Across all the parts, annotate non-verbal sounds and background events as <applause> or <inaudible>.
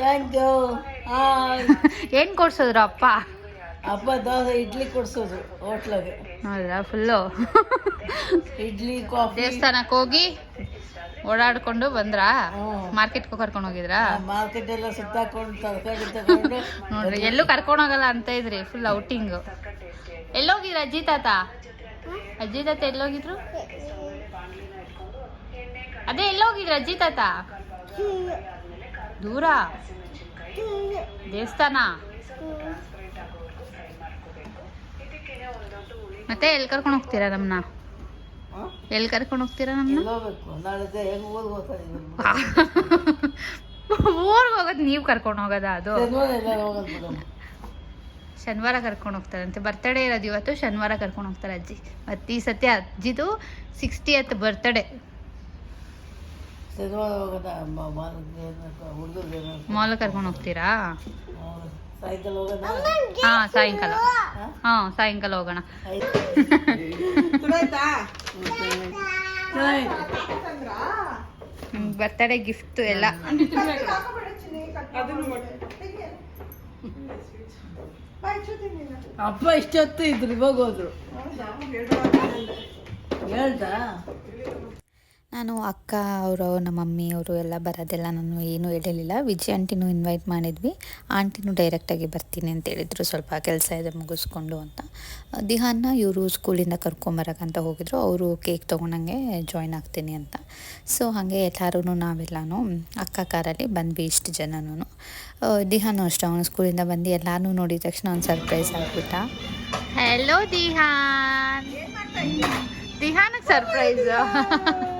Thank you hi. <laughs> ಏನು ಕೊಡ್ಸಿದ್ರು ಅಪ್ಪ? ಅಪ್ಪ ದೋಸೆ ಇಡ್ಲಿ ಕೊಡ್ಸೋದು ಹೋಟ್ಲಾಗೆ. ಹೌದಾ ಫುಲ್ಲು? ಇಡ್ಲಿ ಕಾಫಿ. ದೇವಸ್ಥಾನಕ್ಕೆ ಹೋಗಿ ಓಡಾಡ್ಕೊಂಡು ಬಂದ್ರಾ? ಮಾರ್ಕೆಟ್ ಮಾರ್ಕೆಟ್ಗೆ ಕರ್ಕೊಂಡು ಹೋಗಿದ್ರಾ? ಮಾರ್ಕೆಟ್ ಎಲ್ಲ ಸುತ್ತಾಕೊಂಡು ತರಕಾರಿ ತಗೊಂಡು ನೋಡ್ರಿ ಎಲ್ಲೂ ಕರ್ಕೊಂಡು ಹೋಗಲ್ಲ ಅಂತ ಇದ್ರಿ ಫುಲ್ ಔಟಿಂಗ್ ಎಲ್ಲೋಗಿದ್ರ ಅಜ್ಜಿ ತಾತ? ಅಜ್ಜಿ ತಾತ ಎಲ್ಲೋಗಿದ್ರು? ಅದೇ ಎಲ್ಲೋಗಿದ್ರ ಅಜ್ಜಿ ತಾತ? ದೂರ? ದೇವಸ್ಥಾನ? ಮತ್ತೆ ಎಲ್ಲಿ ಕರ್ಕೊಂಡು ಹೋಗ್ತೀರಾ ನಮ್ಮನ್ನ ಎಲ್ ಎಲ್ಲಿ ಕರ್ಕೊಂಡು ಹೋಗ್ತೀರಾ ನಮ್ಮನ್ನ? ಎಲ್ಲಿ <laughs> ಹೋಗೋದ್ ನೀವ್ ಕರ್ಕೊಂಡು ಹೋಗೋದ ಅದು? ಶನಿವಾರ ಕರ್ಕೊಂಡು ಹೋಗ್ತಾರಂತೆ. ಬರ್ತಡೇ ಇರೋದು ಇವತ್ತು ಶನಿವಾರ ಕರ್ಕೊಂಡು ಹೋಗ್ತಾರೆ ಅಜ್ಜಿ. ಮತ್ತು ಈ ಸತಿ ಅಜ್ಜಿದು ಸಿಕ್ಸ್ಟಿ ಎತ್ ಬರ್ತಡೇ ಮಾಲ್ ಕರ್ಕೊಂಡು ಹೋಗ್ತೀರಾ? ಹಾಂ ಸಾಯಂಕಾಲ. ಹಾ ಸಾಯಂಕಾಲ ಹೋಗೋಣ. ಬರ್ತಡೇ ಗಿಫ್ಟ್ ಎಲ್ಲ. ಅಪ್ಪ ಇಷ್ಟೊತ್ತು ಇದ್ರು ಇವಾಗ ಹೋದ್ರು. ಹೇಳ್ತಾ ನಾನು ಅಕ್ಕ ಅವರು ನಮ್ಮ ಮಮ್ಮಿ ಅವರು ಎಲ್ಲ ಬರೋದೆಲ್ಲ ನಾನು ಏನೂ ಹೇಳಿರಲಿಲ್ಲ. ವಿಜಯ್ ಆಂಟಿನೂ ಇನ್ವೈಟ್ ಮಾಡಿದ್ವಿ. ಆಂಟಿನೂ ಡೈರೆಕ್ಟಾಗಿ ಬರ್ತೀನಿ ಅಂತ ಹೇಳಿದರು. ಸ್ವಲ್ಪ ಕೆಲಸ ಇದೆ ಮುಗಿಸ್ಕೊಂಡು ಅಂತ. ದಿಹಾನ್ನ ಇವರು ಸ್ಕೂಲಿಂದ ಕರ್ಕೊಂಬರಕ್ಕಂತ ಹೋಗಿದ್ರು. ಅವರು ಕೇಕ್ ತೊಗೊಂಡಂಗೆ ಜಾಯ್ನ್ ಆಗ್ತೀನಿ ಅಂತ. ಸೊ ಹಾಗೆ ಎಲ್ಲರೂ ನಾವೆಲ್ಲನೂ ಅಕ್ಕ ಕಾರಲ್ಲಿ ಬಂದ್ವಿ ಇಷ್ಟು ಜನನೂ ದಿಹಾನು ಅಷ್ಟೇ. ಅವನು ಸ್ಕೂಲಿಂದ ಬಂದು ಎಲ್ಲರೂ ನೋಡಿದ ತಕ್ಷಣ ಒಂದು ಸರ್ಪ್ರೈಸ್ ಆಗ್ಬಿಟ್ಟ. ಹಲೋ ದಿಹಾನ್. ದಿಹಾನ ಸರ್ಪ್ರೈಸ್ <laughs>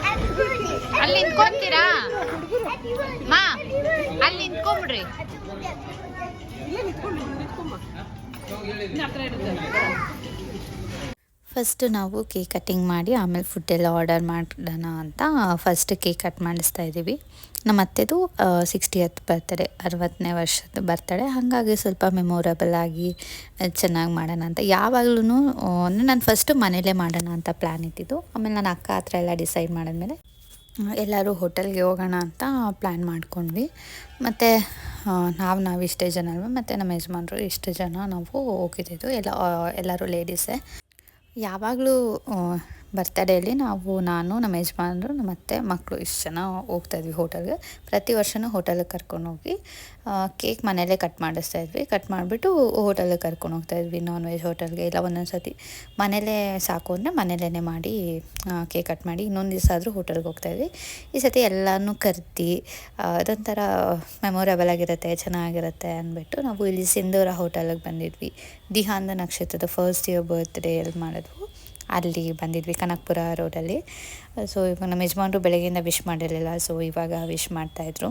ನಿಂತ್ಕೊಂತೀರಾ? ಮಾ, ಅಲ್ಲಿ ನಿಂತ್ಕೊಂಬಿಡ್ರಿ. ಫಸ್ಟ್ ನಾವು ಕೇಕ್ ಕಟ್ಟಿಂಗ್ ಮಾಡಿ, ಆಮೇಲೆ ಫುಡ್ ಎಲ್ಲ ಆರ್ಡರ್ ಮಾಡೋಣ ಅಂತ ಫಸ್ಟ್ ಕೇಕ್ ಕಟ್ ಮಾಡಿಸ್ತಾ ಇದ್ದೀವಿ. ನಮ್ಮ ಅತ್ತೆದು ಸಿಕ್ಸ್ಟಿಯತ್ ಬರ್ತಡೆ ಅರವತ್ತನೇ ವರ್ಷದ ಬರ್ತಡೆ ಹಾಗಾಗಿ ಸ್ವಲ್ಪ ಮೆಮೊರಬಲ್ ಆಗಿ ಚೆನ್ನಾಗಿ ಮಾಡೋಣ ಅಂತ. ಯಾವಾಗ್ಲೂ ಅಂದರೆ ನಾನು ಫಸ್ಟು ಮನೇಲೇ ಮಾಡೋಣ ಅಂತ ಪ್ಲ್ಯಾನ್ ಇದ್ದಿದ್ದು ಆಮೇಲೆ ನನ್ನ ಅಕ್ಕ ಹತ್ರ ಎಲ್ಲ ಡಿಸೈಡ್ ಮಾಡಿದ್ಮೇಲೆ ಎಲ್ಲರೂ ಹೋಟೆಲ್ಗೆ ಹೋಗೋಣ ಅಂತ ಪ್ಲ್ಯಾನ್ ಮಾಡ್ಕೊಂಡ್ವಿ. ಮತ್ತು ನಾವು ನಾವು ಇಷ್ಟೇ ಜನ ಅಲ್ವ? ಮತ್ತು ನಮ್ಮ ಯಜಮಾನರು ಇಷ್ಟು ಜನ ನಾವು ಹೋಗಿದ್ದಿದ್ದು ಎಲ್ಲ ಎಲ್ಲರೂ ಲೇಡೀಸೇ ಯಾವಾಗಲೂ ಬರ್ತಡೇಲಿ ನಾವು, ನಾನು, ನಮ್ಮ ಯಜಮಾನರು ಮತ್ತು ಮಕ್ಕಳು ಇಷ್ಟು ಜನ ಹೋಗ್ತಾಯಿದ್ವಿ ಹೋಟೆಲ್ಗೆ. ಪ್ರತಿ ವರ್ಷವೂ ಹೋಟೆಲಿಗೆ ಕರ್ಕೊಂಡು ಹೋಗಿ ಕೇಕ್ ಮನೆಯಲ್ಲೇ ಕಟ್ ಮಾಡಿಸ್ತಾ ಇದ್ವಿ ಕಟ್ ಮಾಡಿಬಿಟ್ಟು ಹೋಟೆಲಿಗೆ ಕರ್ಕೊಂಡು ಹೋಗ್ತಾ ಇದ್ವಿ ನಾನ್ ವೆಜ್ ಹೋಟೆಲ್ಗೆ. ಇಲ್ಲ ಒಂದೊಂದು ಸತಿ ಮನೇಲೇ ಸಾಕು ಅಂದರೆ ಮನೇಲೇ ಮಾಡಿ ಕೇಕ್ ಕಟ್ ಮಾಡಿ ಇನ್ನೊಂದು ದಿವಸ ಆದರೂ ಹೋಟೆಲ್ಗೆ ಹೋಗ್ತಾಯಿದ್ವಿ. ಈ ಸತಿ ಎಲ್ಲನೂ ಕರ್ದು ಅದೊಂಥರ ಮೆಮೊರೇಬಲ್ ಆಗಿರುತ್ತೆ, ಚೆನ್ನಾಗಿರುತ್ತೆ ಅಂದ್ಬಿಟ್ಟು ನಾವು ಇಲ್ಲಿ ಸಿಂಧೂರ ಹೋಟೆಲಿಗೆ ಬಂದಿದ್ವಿ. ದಿಹಾಂದ ನಕ್ಷತ್ರದ ಫಸ್ಟ್ ಇಯರ್ ಬರ್ತ್ಡೇ ಎಲ್ಲಿ ಮಾಡಿದ್ವು. ಅಲ್ಲಿ ಬಂದಿದ್ವಿ ಕನಕಪುರ ರೋಡಲ್ಲಿ. ಸೊ ಇವಾಗ ನಮ್ಮ ಯಜಮಾನರು ಬೆಳಗ್ಗೆಯಿಂದ ವಿಶ್ ಮಾಡಿರಲಿಲ್ಲ. ಸೊ ಇವಾಗ ವಿಶ್ ಮಾಡ್ತಾಯಿದ್ರು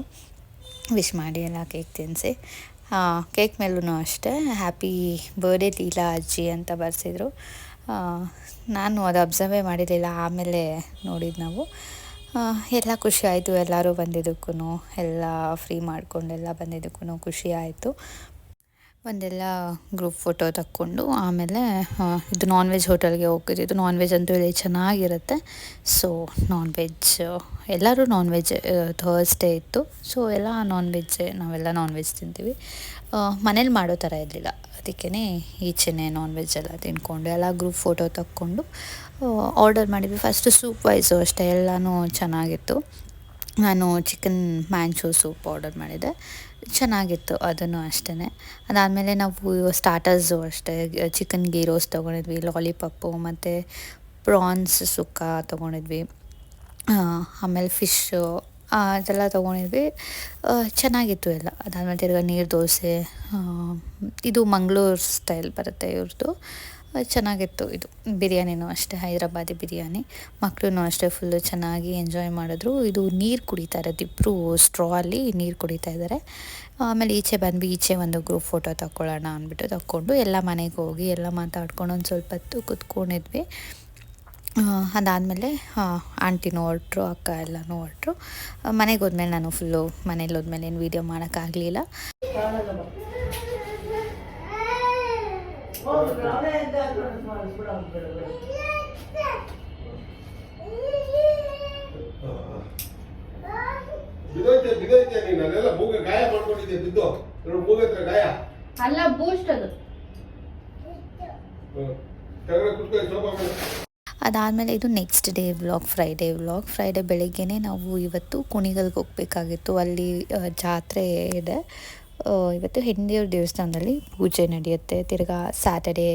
ವಿಶ್ ಮಾಡಿ ಎಲ್ಲ ಕೇಕ್ ತಿನ್ನಿಸಿ ಕೇಕ್ ಮೇಲೂ ಅಷ್ಟೇ. ಹ್ಯಾಪಿ ಬರ್ಡೇ ಲೀಲಾ ಅಜ್ಜಿ ಅಂತ ಬರೆಸಿದ್ರು. ನಾನು ಅದು ಅಬ್ಸರ್ವೇ ಮಾಡಿರಲಿಲ್ಲ. ಆಮೇಲೆ ನೋಡಿದ್ದು ನಾವು. ಎಲ್ಲ ಖುಷಿ ಆಯಿತು. ಎಲ್ಲರೂ ಬಂದಿದ್ದಕ್ಕೂ ಎಲ್ಲ ಫ್ರೀ ಮಾಡ್ಕೊಂಡೆಲ್ಲ ಬಂದಿದ್ದಕ್ಕೂ ಖುಷಿ ಆಯಿತು. ಒಂದೆಲ್ಲ ಗ್ರೂಪ್ ಫೋಟೋ ತಕ್ಕೊಂಡು ಆಮೇಲೆ ಇದು ನಾನ್ ವೆಜ್ ಹೋಟೆಲ್ಗೆ ಹೋಗಿದ್ದು ನಾನ್ ವೆಜ್ ಅಂತೂ ಹೇಳಿ ಚೆನ್ನಾಗಿರುತ್ತೆ. ಸೊ ನಾನ್ ವೆಜ್ ಎಲ್ಲರೂ ನಾನ್ ವೆಜ್ ಥರ್ಸ್ಡೇ ಇತ್ತು. ಸೊ ಎಲ್ಲ ನಾನ್ ವೆಜ್ ನಾವೆಲ್ಲ ನಾನ್ ವೆಜ್ ತಿಂತೀವಿ ಮನೇಲಿ ಮಾಡೋ ಥರ ಇರಲಿಲ್ಲ. ಅದಕ್ಕೇ ಈಚೆನೆ ನಾನ್ ವೆಜ್ ಎಲ್ಲ ತಿನ್ಕೊಂಡು, ಎಲ್ಲ ಗ್ರೂಪ್ ಫೋಟೋ ತಕ್ಕೊಂಡು ಆರ್ಡರ್ ಮಾಡಿದ್ವಿ. ಫಸ್ಟು ಸೂಪ್ ವೈಸು ಅಷ್ಟೇ, ಎಲ್ಲನೂ ಚೆನ್ನಾಗಿತ್ತು. ನಾನು ಚಿಕನ್ ಮ್ಯಾಂಚೋ ಸೂಪ್ ಆರ್ಡರ್ ಮಾಡಿದ್ದೆ. ಚೆನ್ನಾಗಿತ್ತು ಅದನ್ನು ಅಷ್ಟೇ ಅದಾದಮೇಲೆ ನಾವು ಸ್ಟಾರ್ಟರ್ಸು ಅಷ್ಟೇ ಚಿಕನ್ ಗೀ ರೋಸ್ ತೊಗೊಂಡಿದ್ವಿ ಲಾಲಿಪಪ್ಪು ಮತ್ತು ಪ್ರಾನ್ಸ್ ಸುಕ್ಕ ತೊಗೊಂಡಿದ್ವಿ. ಆಮೇಲೆ ಫಿಶ್ಶು ಅದೆಲ್ಲ ತೊಗೊಂಡಿದ್ವಿ. ಚೆನ್ನಾಗಿತ್ತು ಎಲ್ಲ. ಅದಾದಮೇಲೆ ತಿರ್ಗಿ ನೀರು ದೋಸೆ ಇದು ಮಂಗಳೂರು ಸ್ಟೈಲ್ ಬರುತ್ತೆ ಇವ್ರದ್ದು ಚೆನ್ನಾಗಿತ್ತು ಇದು. ಬಿರಿಯಾನಿನೂ ಅಷ್ಟೇ, ಹೈದ್ರಾಬಾದಿ ಬಿರಿಯಾನಿ. ಮಕ್ಕಳು ಅಷ್ಟೇ ಫುಲ್ಲು ಚೆನ್ನಾಗಿ ಎಂಜಾಯ್ ಮಾಡಿದ್ರು. ಇದು ನೀರು ಕುಡಿತಾ ಇರೋದು. ಇಬ್ಬರು ಸ್ಟ್ರಾ ಅಲ್ಲಿ ನೀರು ಕುಡಿತಾ ಇದ್ದಾರೆ ಆಮೇಲೆ ಈಚೆ ಬಂದ್ವಿ, ಈಚೆ ಒಂದು ಗ್ರೂಪ್ ಫೋಟೋ ತಗೊಳ್ಳೋಣ ಅಂದ್ಬಿಟ್ಟು ತಗೊಂಡು ಎಲ್ಲ ಮನೆಗೆ ಹೋಗಿ ಎಲ್ಲ ಮಾತಾಡ್ಕೊಂಡು ಒಂದು ಸ್ವಲ್ಪ ಹೊತ್ತು ಕುತ್ಕೊಂಡಿದ್ವಿ. ಅದಾದಮೇಲೆ ಆಂಟಿನೂ ಹೊರಟ್ರು, ಅಕ್ಕ ಎಲ್ಲನೂ ಹೊರಟ್ರು. ಮನೆಗೆ ಹೋದ್ಮೇಲೆ ನಾನು ಫುಲ್ಲು ಮನೇಲಿ ಹೋದ್ಮೇಲೆ ಏನು ವೀಡಿಯೋ ಮಾಡೋಕ್ಕಾಗಲಿಲ್ಲ ಹೋಗು ಅವನೇ ಎದ್ದ ಮಾಡಿಸ್ಬಿಡ ಬಿಡು ಬಿದ್ದೋಯ್ತೆ ಬಿದ್ದೋಯ್ತೆ ನೀನು. ಅಲ್ಲೆಲ್ಲ ಮೂಗ ಗಾಯ ಮಾಡ್ಕೊಂಡಿದ್ದೆ ಬಿದ್ದು. ನೋಡು ಮೂಗ ಹತ್ರ ಗಾಯ. ಅಲ್ಲ ಬೂಸ್ಟ್ ಅದು. ಹ್ಮ್. ಕೆಳಗಡೆ ಕುತ್ಕೊಳ್ಳಿ ಸೋಫಾ ಮೇಲೆ. ಅದಾದಮೇಲೆ ಇದು next day vlog Friday vlog Friday ಬೆಳಗ್ಗೆನೇ ನಾವು ಇವತ್ತು ಕುಣಿಗಲ್ಗೆ ಹೋಗ್ಬೇಕಾಗಿತ್ತು. ಅಲ್ಲಿ ಜಾತ್ರೆ ಇದೆ. ಇವತ್ತು ಹೆಂಡಿಯವ್ರ ದೇವಸ್ಥಾನದಲ್ಲಿ ಪೂಜೆ ನಡೆಯುತ್ತೆ. ತಿರ್ಗಾ ಸ್ಯಾಟರ್ಡೇ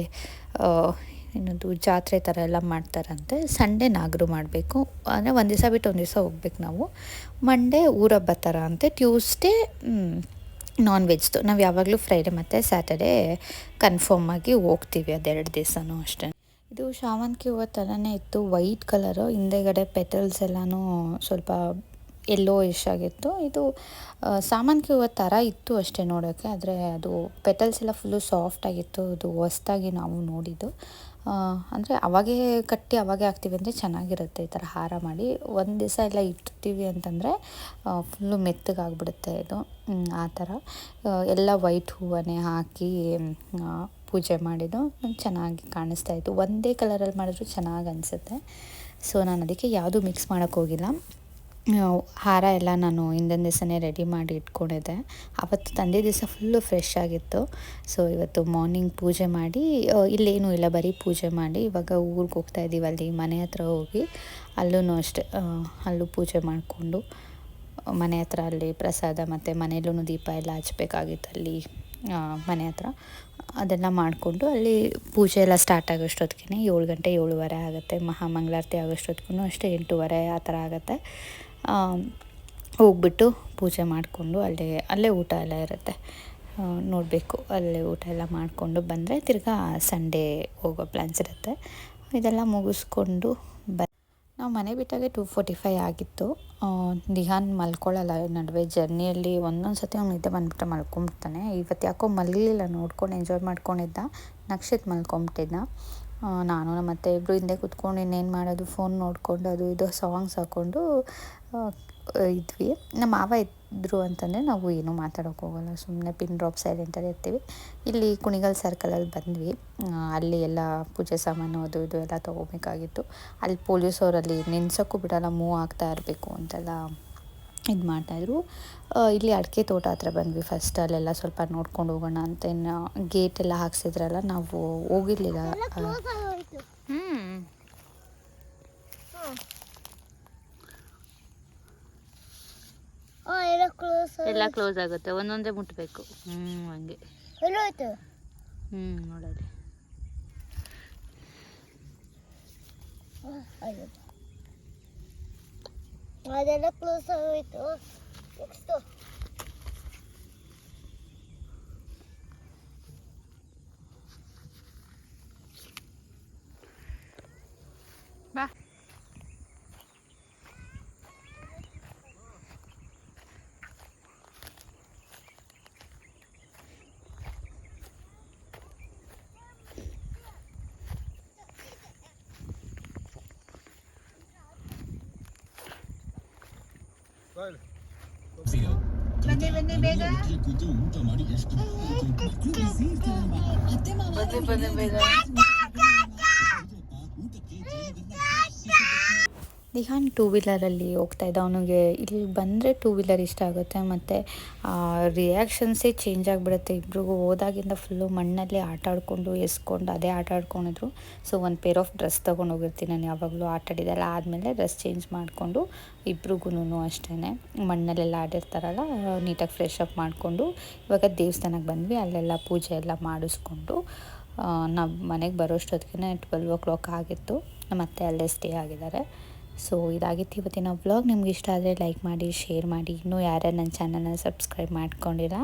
ಇನ್ನೊಂದು ಜಾತ್ರೆ ಥರ ಎಲ್ಲ ಮಾಡ್ತಾರಂತೆ. ಸಂಡೇ ನಾಗರು ಮಾಡಬೇಕು. ಅಂದರೆ ಒಂದು ದಿವಸ ಬಿಟ್ಟು ಒಂದು ದಿವಸ ಹೋಗ್ಬೇಕು ನಾವು. ಮಂಡೇ ಊರಬ್ಬ ಥರ ಅಂತೆ. ಟ್ಯೂಸ್ಡೇ ನಾನ್ ವೆಜ್ದು ನಾವು ಯಾವಾಗಲೂ ಫ್ರೈಡೇ ಮತ್ತು ಸ್ಯಾಟರ್ಡೇ ಕನ್ಫರ್ಮ್ ಆಗಿ ಹೋಗ್ತೀವಿ ಅದೆರಡು ದಿವಸನೂ ಅಷ್ಟೇ. ಇದು ಶಾವಂತಿಗೆ ಹೂವು ಥರನೇ ಇತ್ತು. ವೈಟ್ ಕಲರು ಹಿಂದೆಗಡೆ ಪೆಟಲ್ಸ್ ಎಲ್ಲನೂ ಸ್ವಲ್ಪ ಎಲ್ಲೋ ಆಗಿತ್ತು. ಇದು ಸಾಮಾನ್ಯ ಹೂವು ಥರ ಇತ್ತು ಅಷ್ಟೇ ನೋಡೋಕ್ಕೆ ಆದರೆ ಅದು ಪೆಟಲ್ಸ್ ಎಲ್ಲ ಫುಲ್ಲು ಸಾಫ್ಟ್ ಆಗಿತ್ತು ಅದು ಹೊಸ್ದಾಗಿ ನಾವು ನೋಡಿದ್ದು. ಅಂದರೆ ಅವಾಗೇ ಕಟ್ಟಿ ಅವಾಗೇ ಹಾಕ್ತೀವಿ ಅಂದರೆ ಚೆನ್ನಾಗಿರುತ್ತೆ ಈ ಥರ ಹಾರ ಮಾಡಿ. ಒಂದು ದಿವಸ ಎಲ್ಲ ಇಟ್ಟಿರ್ತೀವಿ ಅಂತಂದರೆ ಫುಲ್ಲು ಮೆತ್ತಗಾಗ್ಬಿಡುತ್ತೆ ಇದು. ಆ ಥರ. ಎಲ್ಲ ವೈಟ್ ಹೂವನ್ನೇ ಹಾಕಿ ಪೂಜೆ ಮಾಡಿದ್ದು. ಚೆನ್ನಾಗಿ ಕಾಣಿಸ್ತಾ ಇತ್ತು. ಒಂದೇ ಕಲರಲ್ಲಿ ಮಾಡಿದ್ರು ಚೆನ್ನಾಗಿ ಅನಿಸುತ್ತೆ. ಸೊ ನಾನು ಅದಕ್ಕೆ ಯಾವುದೂ ಮಿಕ್ಸ್ ಮಾಡೋಕ್ಕೆ ಹೋಗಿಲ್ಲ. ಆ, ಹಾರ ಎಲ್ಲ ನಾನು ಹಿಂದಿನ ದಿವಸನೇ ರೆಡಿ ಮಾಡಿ ಇಟ್ಕೊಂಡಿದ್ದೆ. ಆವತ್ತು ತಂದೆ ದಿವಸ ಫುಲ್ಲು ಫ್ರೆಶ್ ಆಗಿತ್ತು. ಸೊ ಇವತ್ತು ಮಾರ್ನಿಂಗ್ ಪೂಜೆ ಮಾಡಿ ಇಲ್ಲೇನೂ ಇಲ್ಲ ಬರೀ ಪೂಜೆ ಮಾಡಿ. ಇವಾಗ ಊರಿಗೆ ಹೋಗ್ತಾ ಇದ್ದೀವಿ ಅಲ್ಲಿ ಮನೆ ಹತ್ರ ಹೋಗಿ ಅಲ್ಲೂ ಅಷ್ಟೇ ಅಲ್ಲೂ ಪೂಜೆ ಮಾಡಿಕೊಂಡು, ಮನೆ ಹತ್ರ ಅಲ್ಲಿ ಪ್ರಸಾದ ಮತ್ತು ಮನೆಯಲ್ಲೂ ದೀಪ ಎಲ್ಲ ಹಚ್ಬೇಕಾಗಿತ್ತು ಅಲ್ಲಿ ಮನೆ ಹತ್ರ. ಅದೆಲ್ಲ ಮಾಡಿಕೊಂಡು ಅಲ್ಲಿ ಪೂಜೆ ಎಲ್ಲ ಸ್ಟಾರ್ಟ್ ಆಗೋಷ್ಟೊತ್ತಿಗೆ ಏಳು ಗಂಟೆ ಏಳುವರೆ ಆಗುತ್ತೆ. ಮಹಾಮಂಗಳಾರತಿ ಆಗೋಷ್ಟೊತ್ತಿಗೂ ಅಷ್ಟೇ ಎಂಟೂವರೆ ಆ ಥರ ಆಗುತ್ತೆ. ಹೋಗ್ಬಿಟ್ಟು ಪೂಜೆ ಮಾಡಿಕೊಂಡು ಅಲ್ಲೇ ಅಲ್ಲೇ ಊಟ ಎಲ್ಲ ಇರುತ್ತೆ. ನೋಡಬೇಕು, ಅಲ್ಲೇ ಊಟ ಎಲ್ಲ ಮಾಡಿಕೊಂಡು ಬಂದರೆ ತಿರ್ಗಾ ಸಂಡೇ ಹೋಗೋ ಪ್ಲ್ಯಾನ್ಸ್ ಇರುತ್ತೆ. ಇದೆಲ್ಲ ಮುಗಿಸ್ಕೊಂಡು ಬ ನಾವು ಮನೆ ಬಿಟ್ಟಾಗೆ ಟೂ ಫೋರ್ಟಿ ಫೈ ಆಗಿತ್ತು ನಿಹಾನ್ ಮಲ್ಕೊಳ್ಳಲ್ಲ, ನಡುವೆ ಜರ್ನಿಯಲ್ಲಿ ಒಂದೊಂದು ಸತಿ ಅವ್ನು ನಿದ್ದೆ ಬಂದುಬಿಟ್ಟು ಮಲ್ಕೊಂಬಿಡ್ತಾನೆ. ಇವತ್ತು ಯಾಕೋ ಮಲಗಲಿಲ್ಲ, ನೋಡ್ಕೊಂಡು ಎಂಜಾಯ್ ಮಾಡ್ಕೊಂಡಿದ್ದ. ನಕ್ಷತ್ ಮಲ್ಕೊಂಬಿಟ್ಟಿದ್ದ ನಾನು ನಮ್ಮ ಅತ್ತೆ ಇಬ್ಬರು ಹಿಂದೆ ಕುತ್ಕೊಂಡು ಇನ್ನೇನು ಮಾಡೋದು ಫೋನ್ ನೋಡಿಕೊಂಡು ಅದು ಇದು ಸಾಂಗ್ಸ್ ಹಾಕ್ಕೊಂಡು ಇದ್ವಿ. ನಮ್ಮ ಮಾವ ಇದ್ದರು ಅಂತಂದರೆ ನಾವು ಏನೂ ಮಾತಾಡೋಕೆ ಹೋಗಲ್ಲ ಸುಮ್ಮನೆ ಪಿನ್ ಡ್ರಾಪ್ ಸೈಲೆಂಟಲ್ಲಿ ಇರ್ತೀವಿ. ಇಲ್ಲಿ ಕುಣಿಗಲ್ ಸರ್ಕಲಲ್ಲಿ ಬಂದ್ವಿ. ಅಲ್ಲಿ ಎಲ್ಲ ಪೂಜೆ ಸಾಮಾನು ಅದು ಇದು ಎಲ್ಲ ತೊಗೋಬೇಕಾಗಿತ್ತು. ಅಲ್ಲಿ ಪೊಲೀಸವರಲ್ಲಿ ನಿನ್ಸೋಕ್ಕೂ ಬಿಡೋಲ್ಲ ಮೂವ್ ಆಗ್ತಾ ಇರಬೇಕು ಅಂತೆಲ್ಲ ಇದು ಮಾಡ್ತಾಯಿದ್ರು. ಇಲ್ಲಿ ಅಡಿಕೆ ತೋಟ ಹತ್ರ ಬಂದ್ವಿ ಫಸ್ಟ್ ಅಲ್ಲೆಲ್ಲ ಸ್ವಲ್ಪ ನೋಡ್ಕೊಂಡು ಹೋಗೋಣ ಅಂತ ಇನ್ನು ಗೇಟ್ ಎಲ್ಲ ಹಾಕ್ಸಿದ್ರಲ್ಲ ನಾವು ಹೋಗಿರ್ಲಿಲ್ಲ ಹ್ಞೂ ಎಲ್ಲ ಕ್ಲೋಸ್ ಎಲ್ಲ ಕ್ಲೋಸ್ ಆಗುತ್ತೆ ಒಂದೊಂದೇ ಮುಟ್ಟಬೇಕು ಹ್ಞೂ ಹಂಗೆ. ಹ್ಮ್ ಹ್ಞೂ ನೋಡಲಿ ಅದೆಲ್ಲ ಕ್ಲೋಸ್ ಆಗೋಯ್ತು ನೆಕ್ಸ್ಟ್ ಬಾ ಬನ್ನಿ ಬನ್ನಿ ಬೇಗ ಬನ್ನಿ ಬನ್ನಿ ಬೇಗ ದಿಹಾನ್ ಟೂ ವೀಲರಲ್ಲಿ ಹೋಗ್ತಾ ಇದ್ದ. ಅವನಿಗೆ ಇಲ್ಲಿ ಬಂದರೆ ಟೂ ವೀಲರ್ ಇಷ್ಟ ಆಗುತ್ತೆ. ಮತ್ತು ರಿಯಾಕ್ಷನ್ಸೇ ಚೇಂಜ್ ಆಗಿಬಿಡುತ್ತೆ. ಇಬ್ರಿಗೂ ಹೋದಾಗಿಂದ ಫುಲ್ಲು ಮಣ್ಣಲ್ಲಿ ಆಟ ಆಡಿಕೊಂಡು, ಎಸ್ಕೊಂಡು, ಅದೇ ಆಟ ಆಡ್ಕೊಂಡಿದ್ರು. ಸೊ ಒಂದು ಪೇರ್ ಆಫ್ ಡ್ರೆಸ್ ತೊಗೊಂಡು ಹೋಗಿರ್ತೀನಿ ನಾನು ಯಾವಾಗಲೂ. ಆಟ ಆಡಿದೆಲ್ಲ ಆದಮೇಲೆ ಡ್ರೆಸ್ ಚೇಂಜ್ ಮಾಡಿಕೊಂಡು ಇಬ್ರಿಗೂ ಅಷ್ಟೇ ಮಣ್ಣಲ್ಲೆಲ್ಲ ಆಡಿರ್ತಾರಲ್ಲ, ನೀಟಾಗಿ ಫ್ರೆಶ್ ಅಪ್ ಮಾಡಿಕೊಂಡು, ಇವಾಗ ದೇವಸ್ಥಾನಕ್ಕೆ ಬಂದ್ವಿ. ಅಲ್ಲೆಲ್ಲ ಪೂಜೆ ಎಲ್ಲ ಮಾಡಿಸ್ಕೊಂಡು ನಮ್ಮ ಮನೆಗೆ ಬರೋಷ್ಟೊತ್ತಿಗೆ ಟ್ವೆಲ್ವ್ ಓ ಕ್ಲಾಕ್ ಆಗಿತ್ತು. ನಮ್ಮ ಅತ್ತೆ ಅಲ್ಲೇ ಸ್ಟೇ ಆಗಿದ್ದಾರೆ. ಸೊ ಇದಾಗಿತ್ತು ಇವತ್ತಿನ ವ್ಲಾಗ್ ನಿಮ್ಗೆ ಇಷ್ಟ ಆದರೆ ಲೈಕ್ ಮಾಡಿ ಶೇರ್ ಮಾಡಿ. ಇನ್ನೂ ಯಾರ್ಯಾರು ನನ್ನ ಚಾನಲ್ನ ಸಬ್ಸ್ಕ್ರೈಬ್ ಮಾಡ್ಕೊಂಡಿಲ್ಲ